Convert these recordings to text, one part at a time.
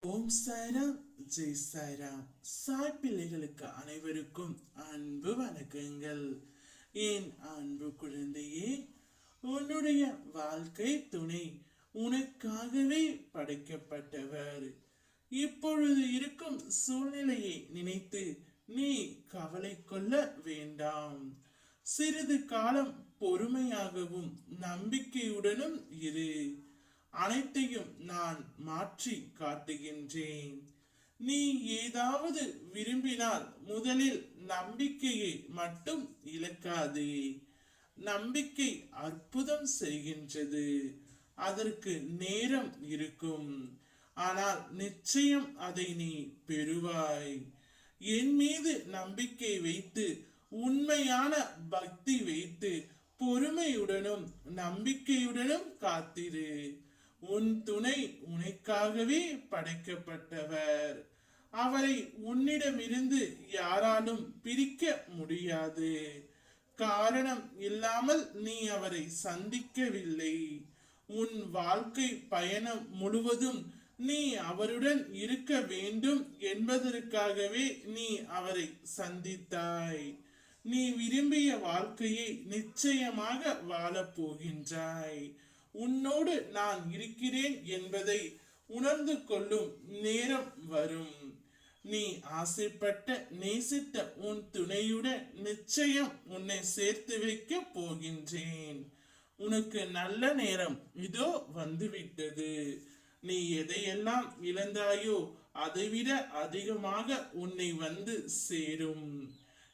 ஓம் சாய்ராம் ஜெய் சாய்ராம் சாய் பிள்ளைகளுக்கு அனைவருக்கும் அன்பு வணக்கங்கள். என் அன்பு குழந்தையே உன்னுடைய வாழ்க்கை துணை. உனக்காகவே படைக்கப்பட்டவர். இப்பொழுது இருக்கும் சூழ்நிலையை நினைத்து நீ கவலை கொள்ள வேண்டாம். சிறிது காலம் பொறுமையாகவும் நம்பிக்கையுடனும் இரு. அனைத்தையும் நான் மாற்றி காட்டுகின்றேன். நீ ஏதாவது விரும்பினால் முதலில் நம்பிக்கையை மட்டும் இழக்காதே. நம்பிக்கை அற்புதம் செய்கின்றது. அதற்கு நேரம் இருக்கும். ஆனால் நிச்சயம் அதை நீ பெறுவாய். என் மீது நம்பிக்கை வைத்து உண்மையான பக்தி வைத்து பொறுமையுடனும் நம்பிக்கையுடனும் காத்திரு. உன் துணை உனக்காகவே படைக்கப்பட்டவர். அவரை உன்னிடமிருந்து யாராலும் பிரிக்க முடியாது. காரணம் இல்லாமல் நீ அவரை சந்திக்கவில்லை. உன் வாழ்க்கை பயணம் முழுவதும் நீ அவருடன் இருக்க வேண்டும் என்பதற்காகவே நீ அவரை சந்தித்தாய். நீ விரும்பிய வாழ்க்கையை நிச்சயமாக வாழப் போகின்றாய் உன்னோடு நான் இருக்கிறேன் என்பதை உணர்ந்து கொள்ளும் நேரம் வரும். நீ ஆசைப்பட்ட நேசித்த உன் துணையுடன் நிச்சயம் உன்னை சேர்த்து வைக்க போகின்றேன். உனக்கு நல்ல நேரம் இதோ வந்துவிட்டது. நீ எதையெல்லாம் இழந்தாயோ அதைவிட அதிகமாக உன்னை வந்து சேரும்.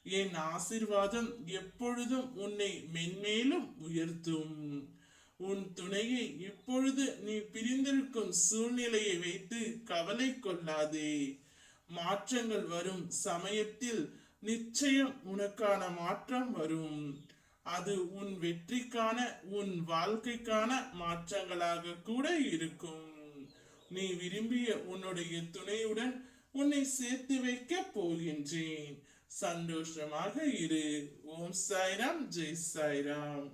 என் ஆசிர்வாதம் எப்பொழுதும் உன்னை மென்மேலும் உயர்த்தும். உன் துணையை இப்பொழுது நீ பிரிந்திருக்கும் சூழ்நிலையை வைத்து கவலை கொள்ளாதே. மாற்றங்கள் வரும் சமயத்தில் நிச்சயம் உனக்கான மாற்றம் வரும். அது உன் வெற்றிக்கான உன் வாழ்க்கைக்கான மாற்றங்களாக கூட இருக்கும். நீ விரும்பிய உன்னுடைய துணையுடன் உன்னை சேர்த்து வைக்க போகின்றேன். சந்தோஷமாக இரு. ஓம் சாய்ராம். ஜெய் சாய்ராம்.